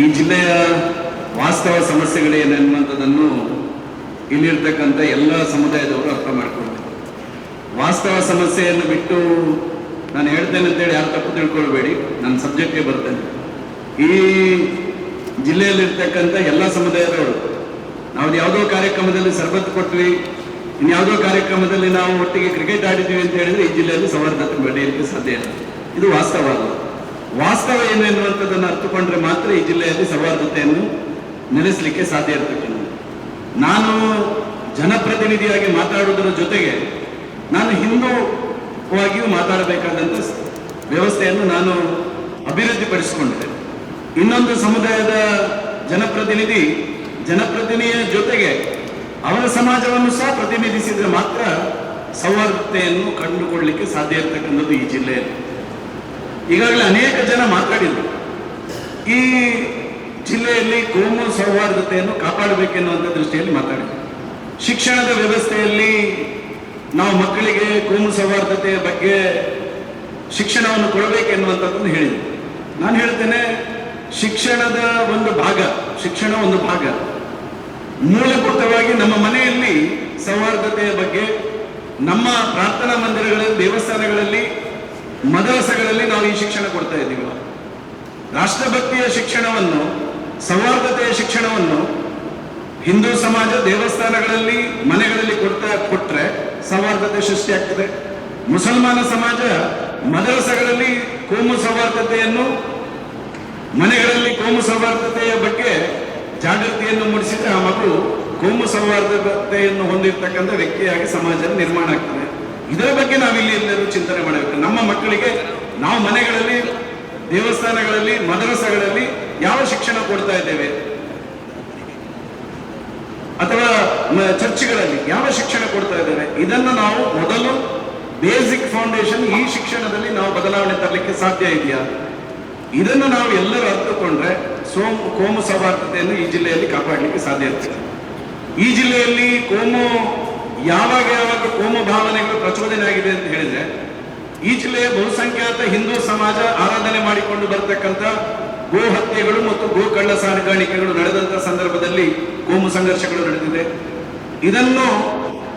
ಈ ಜಿಲ್ಲೆಯ ವಾಸ್ತವ ಸಮಸ್ಯೆಗಳು ಸಮಸ್ಯೆಗಳೇನೆನ್ನುವಂಥದ್ದನ್ನು ಇಲ್ಲಿರ್ತಕ್ಕಂಥ ಎಲ್ಲ ಸಮುದಾಯದವರು ಅರ್ಥ ಮಾಡ್ಕೊಳ್ತಾರೆ ವಾಸ್ತವ ಸಮಸ್ಯೆಯನ್ನು ಬಿಟ್ಟು ನಾನು ಹೇಳ್ತೇನೆ ಅಂತೇಳಿ ಯಾರು ತಪ್ಪು ತಿಳ್ಕೊಳ್ಬೇಡಿ ನನ್ನ ಸಬ್ಜೆಕ್ಟ್ಗೆ ಬರ್ತೇನೆ. ಈ ಜಿಲ್ಲೆಯಲ್ಲಿರ್ತಕ್ಕಂಥ ಎಲ್ಲ ಸಮುದಾಯದವರು, ನಾವು ಯಾವುದೋ ಕಾರ್ಯಕ್ರಮದಲ್ಲಿ ಸರ್ಬತ್ ಕೊಟ್ವಿ ಇನ್ಯಾವುದೋ ಕಾರ್ಯಕ್ರಮದಲ್ಲಿ ನಾವು ಒಟ್ಟಿಗೆ ಕ್ರಿಕೆಟ್ ಆಡಿದ್ವಿ ಅಂತ ಹೇಳಿದ್ರೆ ಈ ಜಿಲ್ಲೆಯಲ್ಲಿ ಸೌಹಾರ್ದತೆ ಬೆಳೆಯಲಿಕ್ಕೆ ಸಾಧ್ಯ ಇಲ್ಲ. ಇದು ವಾಸ್ತವ ವಾಸ್ತವ ಏನು ಎನ್ನುವಂಥದ್ದನ್ನು ಅರ್ಥಕೊಂಡ್ರೆ ಮಾತ್ರ ಈ ಜಿಲ್ಲೆಯಲ್ಲಿ ಸೌಹಾರ್ದತೆಯನ್ನು ನೆಲೆಸಲಿಕ್ಕೆ ಸಾಧ್ಯ ಇರ್ತಕ್ಕಂಥ ನಾನು ಜನಪ್ರತಿನಿಧಿಯಾಗಿ ಮಾತಾಡುವುದರ ಜೊತೆಗೆ ನಾನು ಹಿಂದೂವಾಗಿಯೂ ಮಾತಾಡಬೇಕಾದಂಥ ವ್ಯವಸ್ಥೆಯನ್ನು ನಾನು ಅಭಿವೃದ್ಧಿಪಡಿಸಿಕೊಂಡಿದೆ ಇನ್ನೊಂದು ಸಮುದಾಯದ ಜನಪ್ರತಿನಿಧಿ ಜನಪ್ರತಿನಿಧಿಯ ಜೊತೆಗೆ ಅವರ ಸಮಾಜವನ್ನು ಸಹ ಪ್ರತಿನಿಧಿಸಿದ್ರೆ ಮಾತ್ರ ಸೌಹಾರ್ದತೆಯನ್ನು ಕಂಡುಕೊಳ್ಳಲಿಕ್ಕೆ ಸಾಧ್ಯ ಇರತಕ್ಕಂಥದ್ದು ಈ ಜಿಲ್ಲೆಯಲ್ಲಿ. ಈಗಾಗಲೇ ಅನೇಕ ಜನ ಮಾತಾಡಿದರು. ಈ ಜಿಲ್ಲೆಯಲ್ಲಿ ಕೋಮು ಸೌಹಾರ್ದತೆಯನ್ನು ಕಾಪಾಡಬೇಕೆನ್ನುವಂಥ ದೃಷ್ಟಿಯಲ್ಲಿ ಮಾತಾಡಿದರು. ಶಿಕ್ಷಣದ ವ್ಯವಸ್ಥೆಯಲ್ಲಿ ನಾವು ಮಕ್ಕಳಿಗೆ ಕೋಮು ಸೌಹಾರ್ದತೆಯ ಬಗ್ಗೆ ಶಿಕ್ಷಣವನ್ನು ಕೊಡಬೇಕೆನ್ನುವಂಥದ್ದನ್ನು ಹೇಳಿದರು. ನಾನು ಹೇಳ್ತೇನೆ, ಶಿಕ್ಷಣದ ಒಂದು ಭಾಗ, ಶಿಕ್ಷಣ ಒಂದು ಭಾಗ, ಮೂಲಭೂತವಾಗಿ ನಮ್ಮ ಮನೆಯಲ್ಲಿ ಸೌಹಾರ್ದತೆಯ ಬಗ್ಗೆ ನಮ್ಮ ಪ್ರಾರ್ಥನಾ ಮಂದಿರಗಳಲ್ಲಿ, ದೇವಸ್ಥಾನಗಳಲ್ಲಿ ಮದರಸಗಳಲ್ಲಿ ನಾವು ಈ ಶಿಕ್ಷಣ ಕೊಡ್ತಾ ಇದ್ದೀವಿ. ರಾಷ್ಟ್ರಭಕ್ತಿಯ ಶಿಕ್ಷಣವನ್ನು, ಸೌಹಾರ್ದತೆಯ ಶಿಕ್ಷಣವನ್ನು ಹಿಂದೂ ಸಮಾಜ ದೇವಸ್ಥಾನಗಳಲ್ಲಿ, ಮನೆಗಳಲ್ಲಿ ಕೊಡ್ತಾ ಕೊಟ್ರೆ ಸೌಹಾರ್ದತೆ ಸೃಷ್ಟಿಯಾಗ್ತದೆ ಮುಸಲ್ಮಾನ ಸಮಾಜ ಮದರಸಗಳಲ್ಲಿ ಕೋಮು ಸೌಹಾರ್ದತೆಯನ್ನು, ಮನೆಗಳಲ್ಲಿ ಕೋಮು ಸೌಹಾರ್ದತೆಯ ಬಗ್ಗೆ ಜಾಗೃತಿಯನ್ನು ಮೂಡಿಸಿದ್ರೆ ಆ ಮಗು ಕೋಮು ಸೌಹಾರ್ದತೆಯನ್ನು ಹೊಂದಿರತಕ್ಕಂಥ ವ್ಯಕ್ತಿಯಾಗಿ ಸಮಾಜ ನಿರ್ಮಾಣ ಆಗ್ತದೆ. ಇದರ ಬಗ್ಗೆ ನಾವಿಲ್ಲಿ ಎಲ್ಲರೂ ಚಿಂತನೆ ಮಾಡಬೇಕು. ನಮ್ಮ ಮಕ್ಕಳಿಗೆ ನಾವು ಮನೆಗಳಲ್ಲಿ, ದೇವಸ್ಥಾನಗಳಲ್ಲಿ, ಮದರಸಗಳಲ್ಲಿ ಯಾವ ಶಿಕ್ಷಣ ಕೊಡ್ತಾ ಇದ್ದೇವೆ? ಅಥವಾ ಚರ್ಚ್ಗಳಲ್ಲಿ ಯಾವ ಶಿಕ್ಷಣ ಕೊಡ್ತಾ ಇದ್ದೇವೆ? ಇದನ್ನು ನಾವು ಮೊದಲು ಬೇಸಿಕ್ ಫೌಂಡೇಶನ್ ಈ ಶಿಕ್ಷಣದಲ್ಲಿ ನಾವು ಬದಲಾವಣೆ ತರಲಿಕ್ಕೆ ಸಾಧ್ಯ ಇದೆಯಾ? ಇದನ್ನು ನಾವು ಎಲ್ಲರೂ ಅರ್ಥಕೊಂಡ್ರೆ ಸೋಮು, ಕೋಮು ಸೌಹಾರ್ದತೆಯನ್ನು ಈ ಜಿಲ್ಲೆಯಲ್ಲಿ ಕಾಪಾಡಲಿಕ್ಕೆ ಸಾಧ್ಯ ಇರ್ತದೆ. ಈ ಜಿಲ್ಲೆಯಲ್ಲಿ ಕೋಮು ಯಾವಾಗ ಯಾವಾಗ ಕೋಮು ಆಗಿದೆ ಅಂತ ಹೇಳಿದ್ರೆ, ಈ ಜಿಲ್ಲೆಯ ಬಹುಸಂಖ್ಯಾತ ಹಿಂದೂ ಸಮಾಜ ಆರಾಧನೆ ಮಾಡಿಕೊಂಡು ಬರತಕ್ಕಂಥ ಗೋ ಹತ್ಯೆಗಳು ಮತ್ತು ಗೋ ಕಳ್ಳ ಸಾಗಾಣಿಕೆಗಳು ನಡೆದಂತ ಸಂದರ್ಭದಲ್ಲಿ ಕೋಮು ಸಂಘರ್ಷಗಳು ನಡೆದಿದೆ. ಇದನ್ನು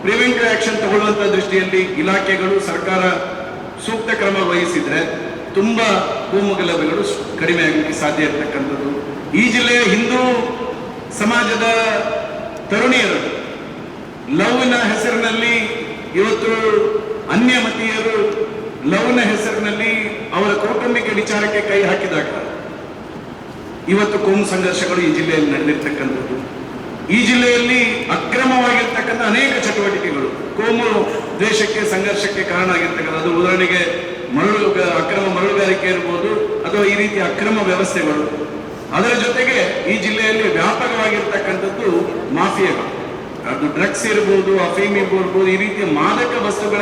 ಪ್ರಿವೆಂಟಿವ್ ಆಕ್ಷನ್ ತಗೊಳ್ಳುವಂತ ದೃಷ್ಟಿಯಲ್ಲಿ ಇಲಾಖೆಗಳು, ಸರ್ಕಾರ ಸೂಕ್ತ ಕ್ರಮ ವಹಿಸಿದ್ರೆ ತುಂಬಾ ಕೋಮು ಗಲಭೆಗಳು ಕಡಿಮೆ ಆಗಲಿಕ್ಕೆ ಸಾಧ್ಯ ಇರತಕ್ಕಂಥದ್ದು. ಈ ಜಿಲ್ಲೆಯ ಹಿಂದೂ ಸಮಾಜದ ತರುಣಿಯರು ಲವ್ನ ಹೆಸರಿನಲ್ಲಿ ಇವತ್ತು ಅನ್ಯ ಮತೀಯರು ಲವ್ನ ಹೆಸರಿನಲ್ಲಿ ಅವರ ಕೌಟುಂಬಿಕ ವಿಚಾರಕ್ಕೆ ಕೈ ಹಾಕಿದಾಗ ಇವತ್ತು ಕೋಮು ಸಂಘರ್ಷಗಳು ಈ ಜಿಲ್ಲೆಯಲ್ಲಿ ನಡೆದಿರ್ತಕ್ಕಂಥದ್ದು. ಈ ಜಿಲ್ಲೆಯಲ್ಲಿ ಅಕ್ರಮವಾಗಿರ್ತಕ್ಕಂಥ ಅನೇಕ ಚಟುವಟಿಕೆಗಳು. ಕೋಮು ದೇಶಕ್ಕೆ ಸಂಘರ್ಷಕ್ಕೆ ಕಾರಣ ಆಗಿರ್ತಕ್ಕಂಥದ್ದು ಉದಾಹರಣೆಗೆ ಮರಳು ಅಕ್ರಮ ಮರಳುಗಾರಿಕೆ ಇರ್ಬೋದು, ಅಥವಾ ಈ ರೀತಿ ಅಕ್ರಮ ವ್ಯವಸ್ಥೆಗಳು. ಅದರ ಜೊತೆಗೆ ಈ ಜಿಲ್ಲೆಯಲ್ಲಿ ವ್ಯಾಪಕವಾಗಿರ್ತಕ್ಕಂಥದ್ದು ಮಾಫಿಯಾಗಳು. ಅದು ಡ್ರಗ್ಸ್ ಇರ್ಬೋದು, ಅಫೀಮ್ ಇರ್ಬೋದು, ಈ ರೀತಿಯ ಮಾದಕ ವಸ್ತುಗಳ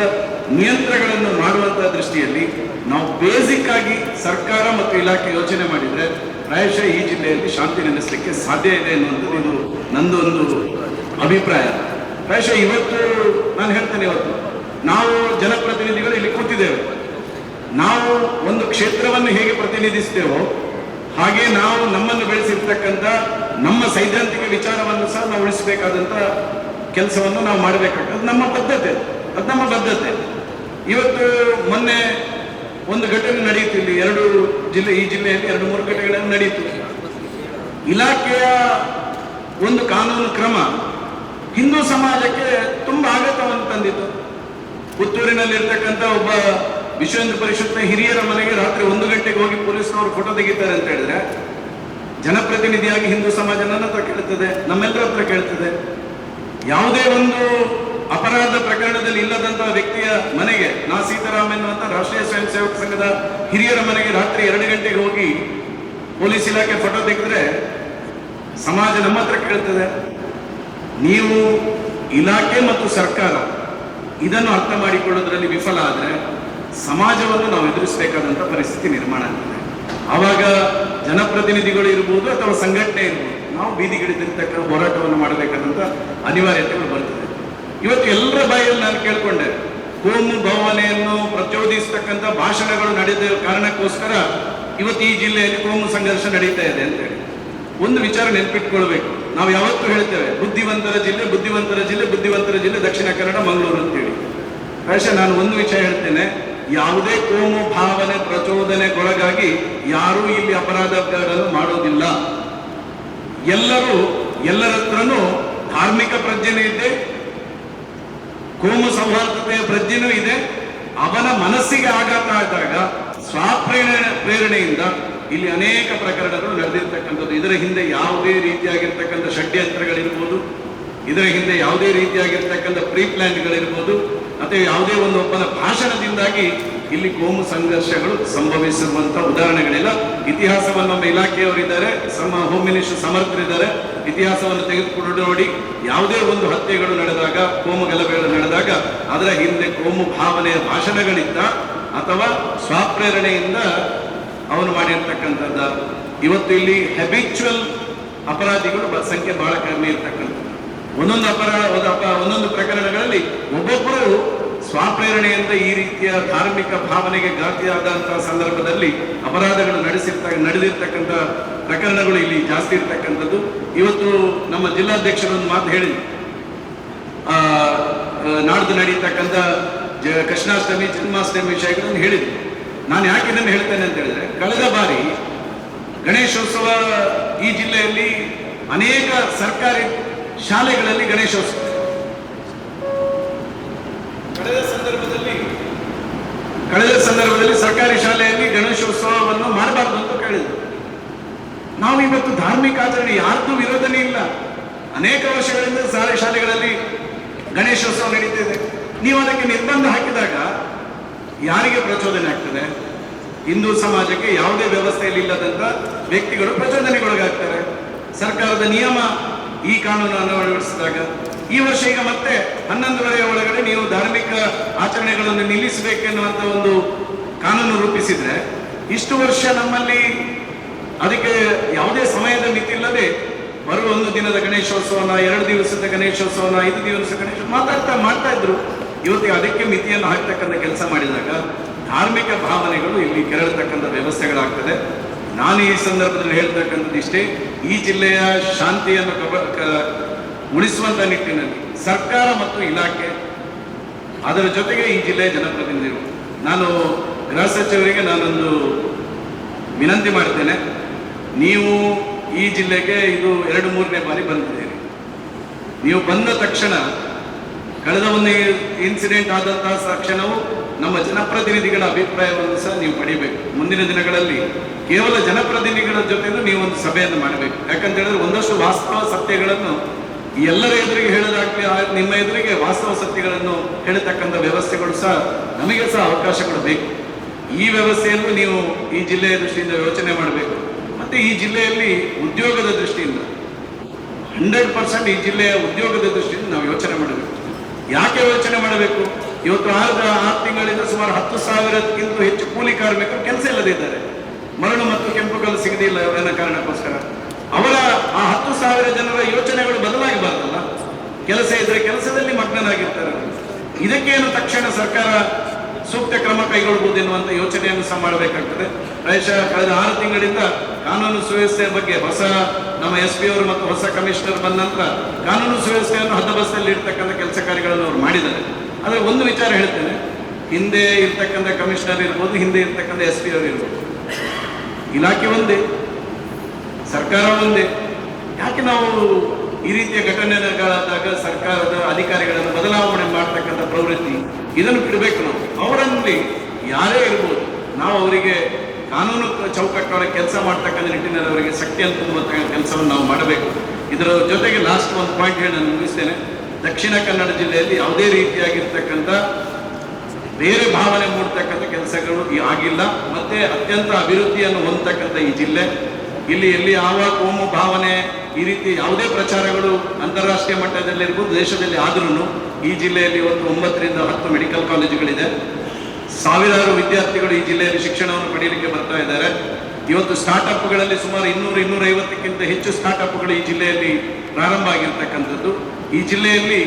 ನಿಯಂತ್ರಣಗಳನ್ನು ಮಾಡುವಂತಹ ದೃಷ್ಟಿಯಲ್ಲಿ ನಾವು ಬೇಸಿಕ್ ಆಗಿ ಸರ್ಕಾರ ಮತ್ತು ಇಲಾಖೆ ಯೋಚನೆ ಮಾಡಿದ್ರೆ ಪ್ರಾಯಶಃ ಈ ಜಿಲ್ಲೆಯಲ್ಲಿ ಶಾಂತಿ ನೆಲೆಸಲಿಕ್ಕೆ ಸಾಧ್ಯ ಇದೆ ಅನ್ನುವಂಥದ್ದು ಇದು ನಂದು ಒಂದು ಅಭಿಪ್ರಾಯ. ಪ್ರಾಯಶಃ ಇವತ್ತು ನಾನು ಹೇಳ್ತೇನೆ ಇವತ್ತು, ನಾವು ಜನಪ್ರತಿನಿಧಿಗಳು ಇಲ್ಲಿ ಕೂತಿದ್ದೇವೆ. ನಾವು ಒಂದು ಕ್ಷೇತ್ರವನ್ನು ಹೇಗೆ ಪ್ರತಿನಿಧಿಸ್ತೇವೋ ಹಾಗೆ ನಾವು ನಮ್ಮನ್ನು ಬೆಳೆಸಿರ್ತಕ್ಕಂಥ ನಮ್ಮ ಸೈದ್ಧಾಂತಿಕ ವಿಚಾರವನ್ನು ಸಹ ನಾವು ಉಳಿಸಬೇಕಾದಂತ ಕೆಲಸವನ್ನು ನಾವು ಮಾಡಬೇಕಾಗ್ತದೆ. ಅದು ನಮ್ಮ ಬದ್ಧತೆ ಅದು. ನಮ್ಮ ಬದ್ಧತೆ ಇವತ್ತು ಮೊನ್ನೆ ಒಂದು ಘಟನೆ ನಡೆಯಿತು ಇಲ್ಲಿ. ಎರಡು ಜಿಲ್ಲೆ, ಈ ಜಿಲ್ಲೆಯಲ್ಲಿ ಎರಡು, ಮೂರು ಘಟನೆಗಳನ್ನು ನಡೆಯಿತು. ಇಲಾಖೆಯ ಒಂದು ಕಾನೂನು ಕ್ರಮ ಹಿಂದೂ ಸಮಾಜಕ್ಕೆ ತುಂಬಾ ಆಘಾತವನ್ನು ತಂದಿತು ಪುತ್ತೂರಿನಲ್ಲಿರ್ತಕ್ಕಂಥ ಒಬ್ಬ ವಿಶ್ವ ಹಿಂದೂ ಪರಿಷತ್ನ ಹಿರಿಯರ ಮನೆಗೆ ರಾತ್ರಿ ಒಂದು ಗಂಟೆಗೆ ಹೋಗಿ ಪೊಲೀಸ್ನವರು ಫೋಟೋ ತೆಗಿತಾರೆ ಅಂತ ಹೇಳಿದ್ರೆ ಜನಪ್ರತಿನಿಧಿಯಾಗಿ ಹಿಂದೂ ಸಮಾಜ ನನ್ನ ಹತ್ರ ಕೇಳ್ತದೆ ನಮ್ಮೆಲ್ಲರ ಹತ್ರ ಕೇಳ್ತದೆ. ಯಾವುದೇ ಒಂದು ಅಪರಾಧ ಪ್ರಕರಣದಲ್ಲಿ ಇಲ್ಲದಂತಹ ವ್ಯಕ್ತಿಯ ಮನೆಗೆ ನಾ ಸೀತಾರಾಮ್ ಎನ್ನುವಂತ ರಾಷ್ಟ್ರೀಯ ಸ್ವಯಂ ಸೇವಕ ಸಂಘದ ಹಿರಿಯರ ಮನೆಗೆ ರಾತ್ರಿ ಎರಡು ಗಂಟೆಗೆ ಹೋಗಿ ಪೊಲೀಸ್ ಇಲಾಖೆ ಫೋಟೋ ತೆಗೆದ್ರೆ ಸಮಾಜ ನಮ್ಮ ಹತ್ರ ಕೇಳ್ತದೆ. ನೀವು ಇಲಾಖೆ ಮತ್ತು ಸರ್ಕಾರ ಇದನ್ನು ಅರ್ಥ ಮಾಡಿಕೊಳ್ಳೋದ್ರಲ್ಲಿ ವಿಫಲ ಆದರೆ ಸಮಾಜವನ್ನು ನಾವು ಎದುರಿಸಬೇಕಾದಂಥ ಪರಿಸ್ಥಿತಿ ನಿರ್ಮಾಣ ಆಗ್ತದೆ. ಆವಾಗ ಜನಪ್ರತಿನಿಧಿಗಳು ಇರ್ಬೋದು ಅಥವಾ ಸಂಘಟನೆ ಇರ್ಬೋದು, ನಾವು ಬೀದಿಗಿಳಿದಿರ್ತಕ್ಕ ಹೋರಾಟವನ್ನು ಮಾಡಬೇಕಾದಂಥ ಅನಿವಾರ್ಯತೆಗಳು ಬರ್ತದೆ. ಇವತ್ತು ಎಲ್ಲರ ಬಾಯಲ್ಲಿ ನಾನು ಕೇಳ್ಕೊಂಡೆ, ಕೋಮು ಭಾವನೆಯನ್ನು ಪ್ರಚೋದಿಸ್ತಕ್ಕಂಥ ಭಾಷಣಗಳು ನಡೆದ ಕಾರಣಕ್ಕೋಸ್ಕರ ಇವತ್ತು ಈ ಜಿಲ್ಲೆಯಲ್ಲಿ ಕೋಮು ಸಂಘರ್ಷ ನಡೀತಾ ಇದೆ ಅಂತ ಹೇಳಿ. ಒಂದು ವಿಚಾರ ನೆನಪಿಟ್ಕೊಳ್ಬೇಕು. ನಾವು ಯಾವತ್ತೂ ಹೇಳ್ತೇವೆ, ಬುದ್ಧಿವಂತರ ಜಿಲ್ಲೆ ಬುದ್ಧಿವಂತರ ಜಿಲ್ಲೆ ಬುದ್ಧಿವಂತರ ಜಿಲ್ಲೆ ದಕ್ಷಿಣ ಕನ್ನಡ, ಮಂಗಳೂರು ಅಂತೇಳಿ. ಪ್ರಾಯಶಃ ನಾನು ಒಂದು ವಿಷಯ ಹೇಳ್ತೇನೆ ಯಾವುದೇ ಕೋಮು ಭಾವನೆ ಪ್ರಚೋದನೆಗೊಳಗಾಗಿ ಯಾರೂ ಇಲ್ಲಿ ಅಪರಾಧಗಳನ್ನು ಮಾಡೋದಿಲ್ಲ. ಎಲ್ಲರೂ ಎಲ್ಲರ ಹತ್ರನೂ ಧಾರ್ಮಿಕ ಪ್ರಜ್ಞೆನೂ ಇದೆ, ಕೋಮು ಸೌಹಾರ್ದತೆಯ ಪ್ರಜ್ಞೆನೂ ಇದೆ. ಅವನ ಮನಸ್ಸಿಗೆ ಆಘಾತ ಆದಾಗ ಸ್ವಪ್ರೇರಣೆ, ಪ್ರೇರಣೆಯಿಂದ ಇಲ್ಲಿ ಅನೇಕ ಪ್ರಕರಣಗಳು ನಡೆದಿರ್ತಕ್ಕಂಥದ್ದು. ಇದರ ಹಿಂದೆ ಯಾವುದೇ ರೀತಿಯಾಗಿರ್ತಕ್ಕಂಥ ಷಡ್ಯಂತ್ರಗಳಿರ್ಬೋದು, ಇದರ ಹಿಂದೆ ಯಾವುದೇ ರೀತಿಯಾಗಿರ್ತಕ್ಕಂಥ ಪ್ರೀ ಪ್ಲಾನ್ಗಳಿರ್ಬೋದು ಅಥವಾ ಯಾವುದೇ ಒಂದು ಒಬ್ಬನ ಭಾಷಣದಿಂದಾಗಿ ಇಲ್ಲಿ ಕೋಮು ಸಂಘರ್ಷಗಳು ಸಂಭವಿಸಿರುವಂತಹ ಉದಾಹರಣೆಗಳಿಲ್ಲ. ಇತಿಹಾಸವನ್ನು ನಮ್ಮ ಇಲಾಖೆಯವರಿದ್ದಾರೆ ಸಮ ಹೋಮ್ ಮಿನಿಸ್ಟರ್ ಸಮರ್ಥರಿದ್ದಾರೆ. ಇತಿಹಾಸವನ್ನು ತೆಗೆದುಕೊಂಡು ನೋಡಿ, ಯಾವುದೇ ಒಂದು ಹತ್ಯೆಗಳು ನಡೆದಾಗ, ಕೋಮು ಗಲಭೆಗಳು ನಡೆದಾಗ, ಅದರ ಹಿಂದೆ ಕೋಮು ಭಾವನೆಯ ಭಾಷಣಗಳಿಂದ ಅಥವಾ ಸ್ವಪ್ರೇರಣೆಯಿಂದ ಅವನು ಮಾಡಿರ್ತಕ್ಕಂಥದ್ದು. ಇವತ್ತು ಇಲ್ಲಿ ಹೆಬಿಚುವಲ್ ಅಪರಾಧಿಗಳು ಸಂಖ್ಯೆ ಬಹಳ ಕಡಿಮೆ ಇರ್ತಕ್ಕಂಥದ್ದು. ಒಂದೊಂದು ಅಪರಾಧ, ಒಂದೊಂದು ಪ್ರಕರಣಗಳಲ್ಲಿ ಒಬ್ಬೊಬ್ಬರು ಸ್ವಪ್ರೇರಣೆಯಿಂದ ಈ ರೀತಿಯ ಧಾರ್ಮಿಕ ಭಾವನೆಗೆ ಘಾತಿಯಾದಂತಹ ಸಂದರ್ಭದಲ್ಲಿ ಅಪರಾಧಗಳು ನಡೆಸಿರ್ತ, ನಡೆದಿರ್ತಕ್ಕಂಥ ಪ್ರಕರಣಗಳು ಇಲ್ಲಿ ಜಾಸ್ತಿ ಇರ್ತಕ್ಕಂಥದ್ದು. ಇವತ್ತು ನಮ್ಮ ಜಿಲ್ಲಾಧ್ಯಕ್ಷರೊಂದು ಮಾತು ಹೇಳಿ ನಾಡ್ದು ನಡೀತಕ್ಕಂಥ ಜ, ಕೃಷ್ಣಾಷ್ಟಮಿ, ಜನ್ಮಾಷ್ಟಮಿ ವಿಷಯಗಳನ್ನು ಹೇಳಿದ್ರು. ನಾನು ಯಾಕೆ ಇದನ್ನು ಹೇಳ್ತೇನೆ ಅಂತ ಹೇಳಿದ್ರೆ, ಕಳೆದ ಬಾರಿ ಗಣೇಶೋತ್ಸವ ಈ ಜಿಲ್ಲೆಯಲ್ಲಿ ಅನೇಕ ಸರ್ಕಾರಿ ಶಾಲೆಗಳಲ್ಲಿ ಗಣೇಶೋತ್ಸವ. ಕಳೆದ ಸಂದರ್ಭದಲ್ಲಿ ಕಳೆದ ಸಂದರ್ಭದಲ್ಲಿ ಸರ್ಕಾರಿ ಶಾಲೆಯಲ್ಲಿ ಗಣೇಶೋತ್ಸವವನ್ನು ಮಾಡಬಾರ್ದು ಅಂತ ಕೇಳಿದ್ರು. ನಾವು ಇವತ್ತು ಧಾರ್ಮಿಕ ಆಚರಣೆ ಯಾರ್ದು ವಿರೋಧನೇ ಇಲ್ಲ. ಅನೇಕ ವರ್ಷಗಳಿಂದ ಸಾರಿ ಶಾಲೆಗಳಲ್ಲಿ ಗಣೇಶೋತ್ಸವ ನಡೀತಿದೆ. ನೀವು ಅದಕ್ಕೆ ನಿರ್ಬಂಧ ಹಾಕಿದಾಗ ಯಾರಿಗೆ ಪ್ರಚೋದನೆ ಆಗ್ತದೆ? ಹಿಂದೂ ಸಮಾಜಕ್ಕೆ ಯಾವುದೇ ವ್ಯವಸ್ಥೆಯಲ್ಲಿ ಇಲ್ಲದಂತ ವ್ಯಕ್ತಿಗಳು ಪ್ರಚೋದನೆಗೊಳಗಾಗ್ತಾರೆ. ಸರ್ಕಾರದ ನಿಯಮ ಈ ಕಾನೂನನ್ನು ಅಳವಡಿಸಿದಾಗ ಈ ವರ್ಷ ಈಗ ಮತ್ತೆ ಹನ್ನೊಂದುವರೆಯ ಒಳಗಡೆ ನೀವು ಧಾರ್ಮಿಕ ಆಚರಣೆಗಳನ್ನು ನಿಲ್ಲಿಸಬೇಕೆನ್ನುವಂತ ಒಂದು ಕಾನೂನು ರೂಪಿಸಿದ್ರೆ ಇಷ್ಟು ವರ್ಷ ನಮ್ಮಲ್ಲಿ ಅದಕ್ಕೆ ಯಾವುದೇ ಸಮಯದ ಮಿತಿ ಇಲ್ಲದೆ ಬರುವ ಒಂದು ದಿನದ ಗಣೇಶೋತ್ಸವನ, ಎರಡು ದಿವಸದ ಗಣೇಶೋತ್ಸವನ, ಐದು ದಿವಸ ಗಣೇಶ ಮಾತಾಡ್ತಾ ಮಾಡ್ತಾ ಇದ್ರು. ಇವತ್ತಿಗೆ ಅದಕ್ಕೆ ಮಿತಿಯನ್ನು ಹಾಕ್ತಕ್ಕಂಥ ಕೆಲಸ ಮಾಡಿದಾಗ ಧಾರ್ಮಿಕ ಭಾವನೆಗಳು ಇಲ್ಲಿ ಕೆರಳತಕ್ಕಂಥ ವ್ಯವಸ್ಥೆಗಳಾಗ್ತದೆ. ನಾನು ಈ ಸಂದರ್ಭದಲ್ಲಿ ಹೇಳ್ತಕ್ಕಂಥದ್ದು ಇಷ್ಟೇ ಈ ಜಿಲ್ಲೆಯ ಶಾಂತಿಯನ್ನು ಉಳಿಸುವಂತ ನಿಟ್ಟಿನಲ್ಲಿ ಸರ್ಕಾರ ಮತ್ತು ಇಲಾಖೆ ಅದರ ಜೊತೆಗೆ ಈ ಜಿಲ್ಲೆಯ ಜನಪ್ರತಿನಿಧಿಗಳು. ನಾನು ಗೃಹ ಸಚಿವರಿಗೆ ನಾನೊಂದು ವಿನಂತಿ ಮಾಡ್ತೇನೆ ನೀವು ಈ ಜಿಲ್ಲೆಗೆ ಇದು ಎರಡು ಮೂರನೇ ಬಾರಿ ಬಂದಿದ್ದೀರಿ. ನೀವು ಬಂದ ತಕ್ಷಣ ಕಳೆದ ಒಂದು ಇನ್ಸಿಡೆಂಟ್ ಆದಂತಹ ಸಾಕ್ಷಣವು ನಮ್ಮ ಜನಪ್ರತಿನಿಧಿಗಳ ಅಭಿಪ್ರಾಯವನ್ನು ಸಹ ನೀವು ಪಡಿಬೇಕು. ಮುಂದಿನ ದಿನಗಳಲ್ಲಿ ಕೇವಲ ಜನಪ್ರತಿನಿಧಿಗಳ ಜೊತೆ ನೀವು ಒಂದು ಸಭೆಯನ್ನು ಮಾಡಬೇಕು. ಯಾಕಂತ ಹೇಳಿದ್ರೆ ಒಂದಷ್ಟು ವಾಸ್ತವ ಸತ್ಯಗಳನ್ನು ಎಲ್ಲರ ಎದುರಿಗೆ ಹೇಳೋದಾಗ್ಲಿ ನಿಮ್ಮ ಎದುರಿಗೆ ವಾಸ್ತವ ಸತ್ಯಗಳನ್ನು ಹೇಳತಕ್ಕಂಥ ವ್ಯವಸ್ಥೆಗಳು ಸಹ ನಮಗೆ ಸಹ ಅವಕಾಶಗಳು ಬೇಕು ಈ ವ್ಯವಸ್ಥೆಯನ್ನು ನೀವು ಈ ಜಿಲ್ಲೆಯ ದೃಷ್ಟಿಯಿಂದ ಯೋಚನೆ ಮಾಡಬೇಕು. ಮತ್ತೆ ಈ ಜಿಲ್ಲೆಯಲ್ಲಿ ಉದ್ಯೋಗದ ದೃಷ್ಟಿಯಿಂದ ಹಂಡ್ರೆಡ್ ಪರ್ಸೆಂಟ್ ಈ ಜಿಲ್ಲೆಯ ಉದ್ಯೋಗದ ದೃಷ್ಟಿಯಿಂದ ನಾವು ಯೋಚನೆ ಮಾಡಬೇಕು. ಯಾಕೆ ಯೋಚನೆ ಮಾಡಬೇಕು? ಇವತ್ತು ಆರು ಆರು ತಿಂಗಳಿಂದ ಸುಮಾರು ಹತ್ತು ಸಾವಿರಕ್ಕಿಂತ ಹೆಚ್ಚು ಕೂಲಿ ಕಾರ್ಮಿಕರು ಕೆಲಸ ಇಲ್ಲದೆ ಇದ್ದಾರೆ. ಮರಳು ಮತ್ತು ಕೆಂಪು ಕಲ್ಲು ಸಿಗದಿಲ್ಲ ಅವರೆಲ್ಲ ಕಾರಣಕ್ಕೋಸ್ಕರ. ಅವರ ಆ ಹತ್ತು ಸಾವಿರ ಜನರ ಯೋಚನೆಗಳು ಬದಲಾಗಬಾರ್ದಲ್ಲ? ಕೆಲಸ ಇದ್ರೆ ಕೆಲಸದಲ್ಲಿ ಮಗ್ನರಾಗಿರ್ತಾರೆ. ಇದಕ್ಕೇನು ತಕ್ಷಣ ಸರ್ಕಾರ ಸೂಕ್ತ ಕ್ರಮ ಕೈಗೊಳ್ಳಬಹುದು ಎನ್ನುವಂತ ಯೋಚನೆಯನ್ನು ಸಹ ಮಾಡಬೇಕಾಗ್ತದೆ. ಪ್ರಾಯಶಃ ಕಳೆದ ಆರು ತಿಂಗಳಿಂದ ಕಾನೂನು ಸುವ್ಯವಸ್ಥೆ ಬಗ್ಗೆ ಹೊಸ ನಮ್ಮ ಎಸ್ ಪಿ ಅವರು ಮತ್ತು ಹೊಸ ಕಮಿಷನರ್ ಬಂದ ನಂತರ ಕಾನೂನು ಸುವ್ಯವಸ್ಥೆಯನ್ನು ಹದ್ದಬಸ್ತಲ್ಲಿ ಇರ್ತಕ್ಕಂಥ ಕೆಲಸ ಕಾರ್ಯಗಳನ್ನು ಅವರು ಮಾಡಿದ್ದಾರೆ. ಆದರೆ ಒಂದು ವಿಚಾರ ಹೇಳ್ತೇನೆ. ಹಿಂದೆ ಇರ್ತಕ್ಕಂಥ ಕಮಿಷನರ್ ಇರ್ಬೋದು, ಹಿಂದೆ ಇರ್ತಕ್ಕಂಥ ಎಸ್ ಪಿ ಅವರು ಇರ್ಬೋದು. ಇಲಾಖೆ ಒಂದೇ, ಸರ್ಕಾರ ಒಂದೇ. ಯಾಕೆ ನಾವು ಈ ರೀತಿಯ ಘಟನೆಗಳಾದಾಗ ಸರ್ಕಾರದ ಅಧಿಕಾರಿಗಳನ್ನು ಬದಲಾವಣೆ ಮಾಡ್ತಕ್ಕಂಥ ಪ್ರವೃತ್ತಿ ಇದನ್ನು ಬಿಡಬೇಕು ನಾವು? ಅವರಲ್ಲಿ ಯಾರೇ ಇರ್ಬೋದು, ನಾವು ಅವರಿಗೆ ಕಾನೂನು ಚೌಕಟ್ಟೊಳಗೆ ಕೆಲಸ ಮಾಡ್ತಕ್ಕಂಥ ನಿಟ್ಟಿನಲ್ಲಿ ಅವರಿಗೆ ಶಕ್ತಿಯನ್ನು ತುಂಬುವಂಥ ಕೆಲಸವನ್ನು ನಾವು ಮಾಡಬೇಕು. ಇದರ ಜೊತೆಗೆ ಲಾಸ್ಟ್ ಒಂದು ಪಾಯಿಂಟ್ ಹೇಳಿ ನಾನು ಮುಗಿಸ್ತೇನೆ. ದಕ್ಷಿಣ ಕನ್ನಡ ಜಿಲ್ಲೆಯಲ್ಲಿ ಯಾವುದೇ ರೀತಿಯಾಗಿರ್ತಕ್ಕಂಥ ಬೇರೆ ಭಾವನೆ ಮೂಡ್ತಕ್ಕಂಥ ಕೆಲಸಗಳು ಆಗಿಲ್ಲ. ಮತ್ತೆ ಅತ್ಯಂತ ಅಭಿವೃದ್ಧಿಯನ್ನು ಹೊಂದತಕ್ಕಂಥ ಈ ಜಿಲ್ಲೆ. ಇಲ್ಲಿ ಎಲ್ಲಿ ಯಾವ ಕೋಮು ಭಾವನೆ ಈ ರೀತಿ ಯಾವುದೇ ಪ್ರಚಾರಗಳು ಅಂತಾರಾಷ್ಟ್ರೀಯ ಮಟ್ಟದಲ್ಲಿರ್ಬೋದು ದೇಶದಲ್ಲಿ ಆದ್ರೂ ಈ ಜಿಲ್ಲೆಯಲ್ಲಿ ಒಂದು ಒಂಬತ್ತರಿಂದ ಹತ್ತು ಮೆಡಿಕಲ್ ಕಾಲೇಜುಗಳಿದೆ ಸಾವಿರಾರು ವಿದ್ಯಾರ್ಥಿಗಳು ಈ ಜಿಲ್ಲೆಯಲ್ಲಿ ಶಿಕ್ಷಣವನ್ನು ಪಡೆಯಲಿಕ್ಕೆ ಬರ್ತಾ ಇದ್ದಾರೆ. ಇವತ್ತು ಸ್ಟಾರ್ಟ್ಅಪ್ಗಳಲ್ಲಿ ಸುಮಾರು ಇನ್ನೂರು ಇನ್ನೂರ ಐವತ್ತಕ್ಕಿಂತ ಹೆಚ್ಚು ಸ್ಟಾರ್ಟ್ಅಪ್ಗಳು ಈ ಜಿಲ್ಲೆಯಲ್ಲಿ ಪ್ರಾರಂಭ ಆಗಿರ್ತಕ್ಕಂಥದ್ದು. ಈ ಜಿಲ್ಲೆಯಲ್ಲಿ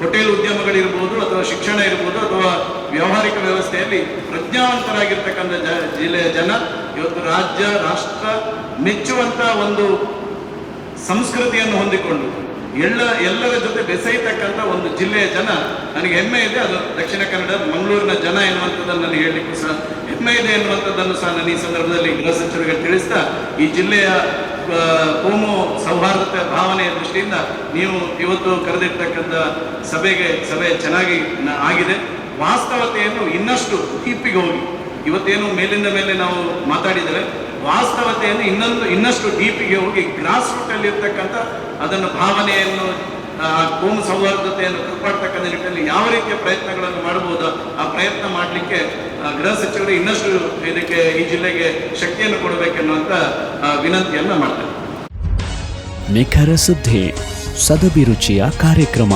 ಹೋಟೆಲ್ ಉದ್ಯಮಗಳಿರ್ಬೋದು ಅಥವಾ ಶಿಕ್ಷಣ ಇರ್ಬೋದು ಅಥವಾ ವ್ಯಾವಹಾರಿಕ ವ್ಯವಸ್ಥೆಯಲ್ಲಿ ಪ್ರಜ್ಞಾವಂತರಾಗಿರ್ತಕ್ಕಂಥ ಜ, ಜಿಲ್ಲೆಯ ಜನ ಇವತ್ತು ರಾಜ್ಯ, ರಾಷ್ಟ್ರ ಮೆಚ್ಚುವಂಥ ಒಂದು ಸಂಸ್ಕೃತಿಯನ್ನು ಹೊಂದಿಕೊಂಡು ಎಲ್ಲ, ಎಲ್ಲರ ಜೊತೆ ಬೆಸೆಯತಕ್ಕಂಥ ಒಂದು ಜಿಲ್ಲೆಯ ಜನ, ನನಗೆ ಹೆಮ್ಮೆ ಇದೆ. ಅದು ದಕ್ಷಿಣ ಕನ್ನಡ, ಮಂಗಳೂರಿನ ಜನ ಎನ್ನುವಂಥದ್ದನ್ನು ನಾನು ಹೇಳಲಿಕ್ಕೂ ಸಹ ಹೆಮ್ಮೆ ಇದೆ ಎನ್ನುವಂಥದ್ದನ್ನು ಸಹ ನಾನು ಈ ಸಂದರ್ಭದಲ್ಲಿ ಗೃಹ ಸಚಿವರಿಗೆ ತಿಳಿಸ್ತಾ, ಈ ಜಿಲ್ಲೆಯ ಕೋಮು ಸೌಹಾರ್ದತೆ ಭಾವನೆಯ ದೃಷ್ಟಿಯಿಂದ ನೀವು ಇವತ್ತು ಕರೆದಿರ್ತಕ್ಕಂಥ ಸಭೆಗೆ, ಸಭೆ ಚೆನ್ನಾಗಿ ಆಗಿದೆ. ವಾಸ್ತವತೆಯನ್ನು ಇನ್ನಷ್ಟು ಡೀಪಿಗೆ ಹೋಗಿ. ಇವತ್ತೇನು ಮೇಲಿಂದ ಮೇಲೆ ನಾವು ಮಾತಾಡಿದರೆ ವಾಸ್ತವತೆಯನ್ನು ಇನ್ನೊಂದು, ಇನ್ನಷ್ಟು ಡೀಪಿಗೆ ಹೋಗಿ ಗ್ರಾಸ್ ರೂಟ್ ಅಲ್ಲಿ ಇರ್ತಕ್ಕಂಥ ಅದನ್ನು ಭಾವನೆಯನ್ನು ಕೋಮ ಸೌಹಾರ್ದತೆಯನ್ನು ಕಾಪಾಡ್ತಕ್ಕಂಥ ನಿಟ್ಟಿನಲ್ಲಿ ಯಾವ ರೀತಿಯ ಪ್ರಯತ್ನಗಳನ್ನು ಮಾಡಬಹುದು ಆ ಪ್ರಯತ್ನ ಮಾಡಲಿಕ್ಕೆ ಗೃಹ ಸಚಿವರು ಇನ್ನಷ್ಟು ಇದಕ್ಕೆ, ಈ ಜಿಲ್ಲೆಗೆ ಶಕ್ತಿಯನ್ನು ಕೊಡಬೇಕೆನ್ನುವಂತ ವಿನಂತಿಯನ್ನು ವಿನಂತಿಯನ್ನ ಮಾಡ್ತಾರೆ ನಿಖರ ಸುದ್ದಿ ಸದಭಿರುಚಿಯ ಕಾರ್ಯಕ್ರಮ.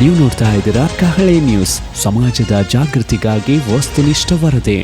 ನೀವು ನೋಡ್ತಾ ಇದ್ದೀರಾ ಕಹಳೆ ನ್ಯೂಸ್, ಸಮಾಜದ ಜಾಗೃತಿಗಾಗಿ ವಸ್ತುನಿಷ್ಠ ವರದಿ.